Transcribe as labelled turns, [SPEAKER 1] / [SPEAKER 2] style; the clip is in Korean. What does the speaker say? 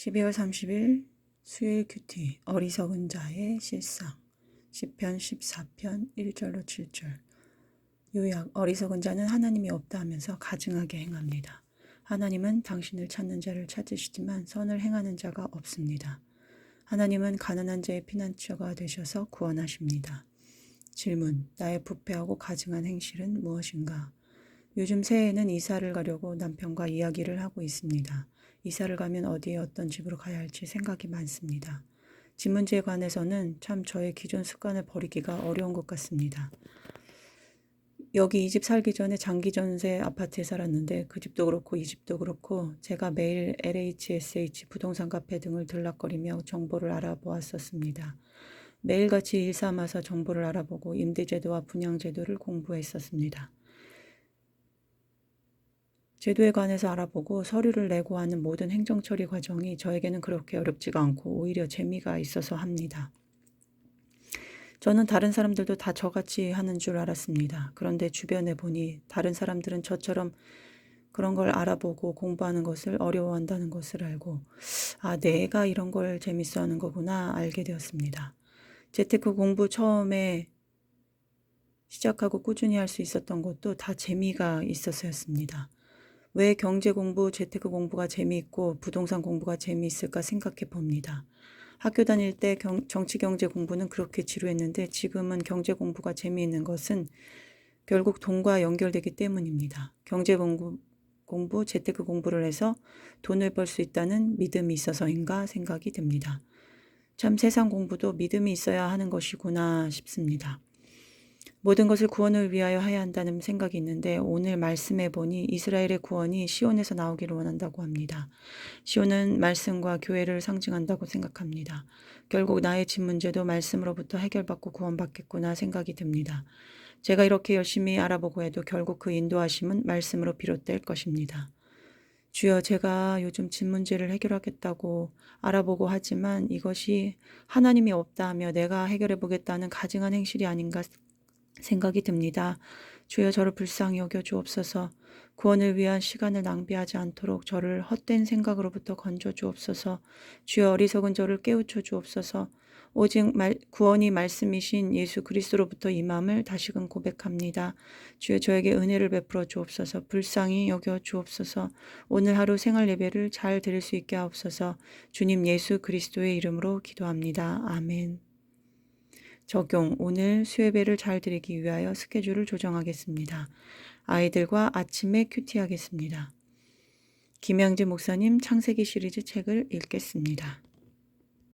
[SPEAKER 1] 12월 30일 수요일 큐티 어리석은 자의 실상 10편 14편 1절로 7절 요약 어리석은 자는 하나님이 없다 하면서 가증하게 행합니다. 하나님은 당신을 찾는 자를 찾으시지만 선을 행하는 자가 없습니다. 하나님은 가난한 자의 피난처가 되셔서 구원하십니다. 질문 나의 부패하고 가증한 행실은 무엇인가? 요즘 새해에는 이사를 가려고 남편과 이야기를 하고 있습니다. 이사를 가면 어디에 어떤 집으로 가야 할지 생각이 많습니다. 집 문제에 관해서는 참 저의 기존 습관을 버리기가 어려운 것 같습니다. 여기 이 집 살기 전에 장기 전세 아파트에 살았는데 그 집도 그렇고 이 집도 그렇고 제가 매일 LHSH 부동산 카페 등을 들락거리며 정보를 알아보았었습니다. 매일같이 일 삼아서 정보를 알아보고 임대제도와 분양제도를 공부했었습니다. 제도에 관해서 알아보고 서류를 내고 하는 모든 행정 처리 과정이 저에게는 그렇게 어렵지가 않고 오히려 재미가 있어서 합니다. 저는 다른 사람들도 다 저같이 하는 줄 알았습니다. 그런데 주변에 보니 다른 사람들은 저처럼 그런 걸 알아보고 공부하는 것을 어려워한다는 것을 알고, 아, 내가 이런 걸 재밌어 하는 거구나 알게 되었습니다. 재테크 공부 처음에 시작하고 꾸준히 할 수 있었던 것도 다 재미가 있어서였습니다. 왜 경제 공부, 재테크 공부가 재미있고 부동산 공부가 재미있을까 생각해 봅니다. 학교 다닐 때 경, 정치 경제 공부는 그렇게 지루했는데 지금은 경제 공부가 재미있는 것은 결국 돈과 연결되기 때문입니다. 경제 공부, 공부, 재테크 공부를 해서 돈을 벌 수 있다는 믿음이 있어서인가 생각이 듭니다. 참 세상 공부도 믿음이 있어야 하는 것이구나 싶습니다. 모든 것을 구원을 위하여 해야 한다는 생각이 있는데 오늘 말씀해 보니 이스라엘의 구원이 시온에서 나오기를 원한다고 합니다. 시온은 말씀과 교회를 상징한다고 생각합니다. 결국 나의 집 문제도 말씀으로부터 해결받고 구원받겠구나 생각이 듭니다. 제가 이렇게 열심히 알아보고 해도 결국 그 인도하심은 말씀으로 비롯될 것입니다. 주여 제가 요즘 집 문제를 해결하겠다고 알아보고 하지만 이것이 하나님이 없다 하며 내가 해결해 보겠다는 가증한 행실이 아닌가 생각이 듭니다. 주여 저를 불쌍히 여겨 주옵소서. 구원을 위한 시간을 낭비하지 않도록 저를 헛된 생각으로부터 건져 주옵소서. 주여 어리석은 저를 깨우쳐 주옵소서. 오직 말, 구원이 말씀이신 예수 그리스도로부터 임함을 다시금 고백합니다. 주여 저에게 은혜를 베풀어 주옵소서. 불쌍히 여겨 주옵소서. 오늘 하루 생활 예배를 잘 드릴 수 있게 하옵소서. 주님 예수 그리스도의 이름으로 기도합니다. 아멘. 적용 오늘 수예배를 잘 드리기 위하여 스케줄을 조정하겠습니다. 아이들과 아침에 큐티하겠습니다. 김양재 목사님 창세기 시리즈 책을 읽겠습니다.